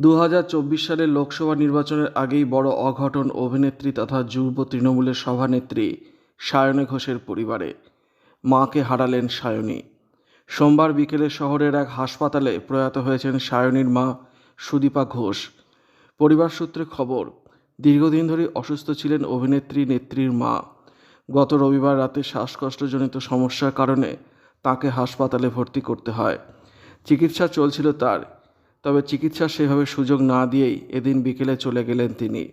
দু হাজার চব্বিশ সালের লোকসভা নির্বাচনের আগেই বড় অঘটন অভিনেত্রী তথা যুব তৃণমূলের সভানেত্রী সায়নী ঘোষের পরিবারে। মাকে হারালেন সায়নী। সোমবার বিকেলে শহরের এক হাসপাতালে প্রয়াত হয়েছেন সায়নীর মা সুদীপা ঘোষ। পরিবার সূত্রে খবর, দীর্ঘদিন ধরে অসুস্থ ছিলেন অভিনেত্রী নেত্রীর মা। গত রবিবার রাতে শ্বাসকষ্টজনিত সমস্যার কারণে তাকে হাসপাতালে ভর্তি করতে হয়। চিকিৎসা চলছিল তার। তবে চিকিৎসার সেভাবে সুযোগ না দিয়েই এদিন বিকেলে চলে গেলেন তিনি।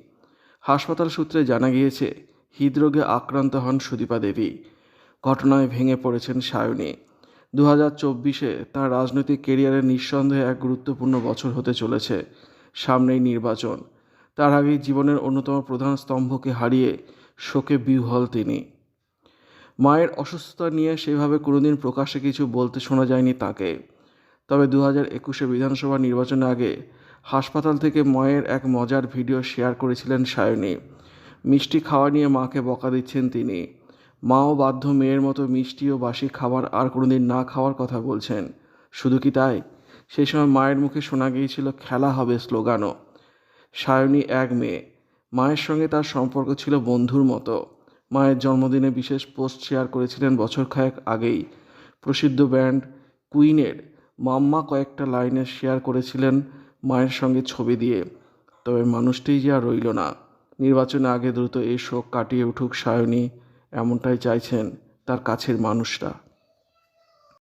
হাসপাতাল সূত্রে জানা গিয়েছে, হৃদরোগে আক্রান্ত হন সুদীপা দেবী। ঘটনায় ভেঙে পড়েছেন সায়নী। দু হাজার চব্বিশে তাঁর রাজনৈতিক কেরিয়ারের নিঃসন্দেহে এক গুরুত্বপূর্ণ বছর হতে চলেছে সামনেই নির্বাচন। তার আগে জীবনের অন্যতম প্রধান স্তম্ভকে হারিয়ে শোকে বিহ্বল তিনি। মায়ের অসুস্থতা নিয়ে সেভাবে কোনোদিন প্রকাশ্যে কিছু বলতে শোনা যায়নি তাকে। তবে দু হাজার একুশে বিধানসভা নির্বাচনের আগে হাসপাতাল থেকে মায়ের এক মজার ভিডিও শেয়ার করেছিলেন সায়নী। মিষ্টি খাওয়া নিয়ে মাকে বকা দিচ্ছেন তিনি। মাও বাধ্য মেয়ের মতো মিষ্টি ও বাসি খাবার আর কোনোদিন না খাওয়ার কথা বলছেন। শুধু কি তাই? সেই সময় মায়ের মুখে শোনা গিয়েছিল, খেলা হবে স্লোগানও। সায়নী এক মেয়ে। মায়ের সঙ্গে তার সম্পর্ক ছিল বন্ধুর মতো। মায়ের জন্মদিনে বিশেষ পোস্ট শেয়ার করেছিলেন বছর খায়েক আগেই। প্রসিদ্ধ ব্যান্ড কুইনের মাম্মা কয়েকটা লাইনে শেয়ার করেছিলেন মায়ের সঙ্গে ছবি দিয়ে। তবে মানুষটি যে আর রইল না। নির্বাচনে আগে দ্রুত এই শোক কাটিয়ে উঠুক সায়নী, এমনটাই চাইছেন তার কাছের মানুষরা।